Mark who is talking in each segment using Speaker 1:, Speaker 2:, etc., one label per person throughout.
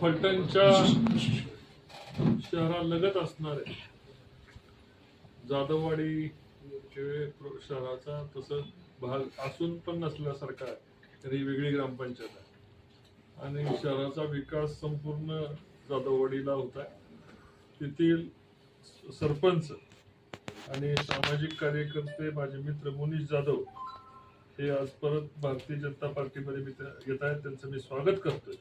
Speaker 1: फलटणच्या शहरालगत असणारे जाधववाडी शहराचा तसं भाग असून पण नसल्यासारखा आहे. ही वेगळी ग्रामपंचायत आहे. आणि शहराचा विकास संपूर्ण जाधववाडीला होत आहे. तेथील सरपंच आणि सामाजिक कार्यकर्ते माझे मित्र मुनीश जाधव हे आज परत भारतीय जनता पार्टीमध्ये मी येत आहेत. त्यांचं मी स्वागत करतोय.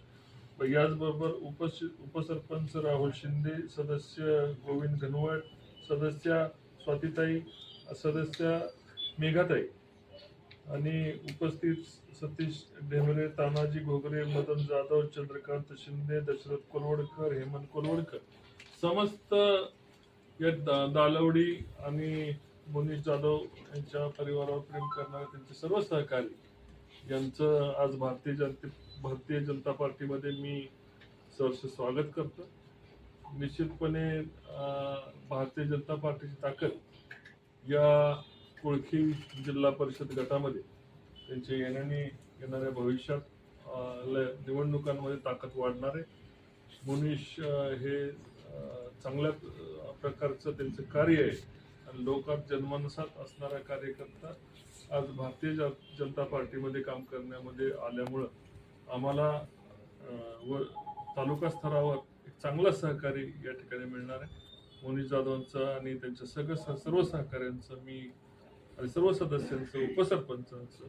Speaker 1: व याचबरोबर उपस उपसरपंच राहुल शिंदे सदस्य गोविंद घनवट सदस्या स्वातीताई सदस्या मेघाताई आणि उपस्थित सतीश ढेमरे तानाजी घोगरे मदन जाधव चंद्रकांत शिंदे दशरथ कोलवडकर हेमंत कोलवडकर. समस्त या दा- दालवडी आणि मुनीश जाधव यांच्या परिवारावर प्रेम करणारे त्यांचे सर्व सहकारी यांचं आज भारतीय जनते भारतीय जनता पार्टीमध्ये मी सहर्ष स्वागत करतो. निश्चितपणे भारतीय जनता पार्टीची ताकद या कुळखी जिल्हा परिषद गटामध्ये त्यांच्या येण्याने येणाऱ्या भविष्यात निवडणुकांमध्ये ताकद वाढणार आहे. मुनीश हे चांगल्या प्रकारचं त्यांचं कार्य आहे. आणि लोकात जन्मानुसार असणारा कार्यकर्ता आज भारतीय जनता पार्टीमध्ये काम करण्यामध्ये आल्यामुळं आम्हाला व तालुका स्तरावर एक चांगला सहकारी या ठिकाणी मिळणार आहे. मोनिश जाधवांचं आणि त्यांच्या सगळं सर्व सहकाऱ्यांचं मी आणि सर्व सदस्यांचं उपसरपंचांचं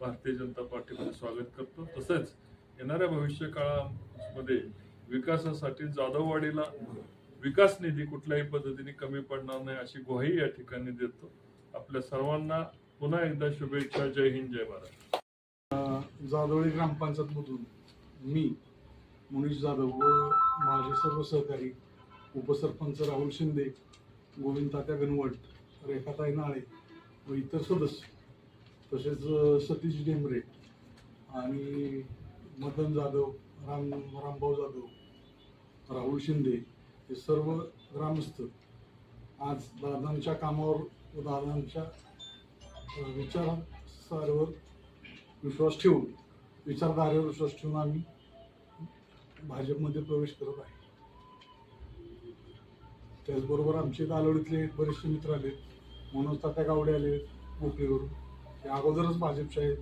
Speaker 1: भारतीय जनता पार्टीमध्ये स्वागत करतो. तसंच येणाऱ्या भविष्य काळामध्ये विकासासाठी जाधववाडीला विकास निधी कुठल्याही पद्धतीने कमी पडणार नाही अशी ग्वाही या ठिकाणी देतो. आपल्या सर्वांना पुन्हा एकदा शुभेच्छा. जय हिंद जय भारत.
Speaker 2: जाधवळी ग्रामपंचायतमधून मी मनीष जाधव व माझे सर्व सहकारी उपसरपंच राहुल शिंदे गोविंद तात्या गणवट रेखाताई नाळे व इतर सदस्य तसेच सतीश डेंबरे आणि मदन जाधव राम रामभाऊ जाधव राहुल शिंदे हे सर्व ग्रामस्थ आज दादांच्या कामावर व दादांच्या अ, विचारांवर विश्वास ठेवून विचारधारेवर विश्वास ठेवून आम्ही भाजपमध्ये प्रवेश करत आहे. त्याचबरोबर आमचे दालोडीतले बरेचसे मित्र आले मनोज तात्या गावडे आले गोपीवरून ते अगोदरच भाजपचे आहेत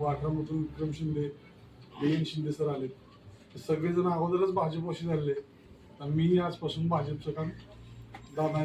Speaker 2: वाठारामधून Vikram Shinde D N Shinde sir आले ते सगळेजण अगोदरच भाजपशी झालेले तर मी आजपासून भाजपचं काम दादा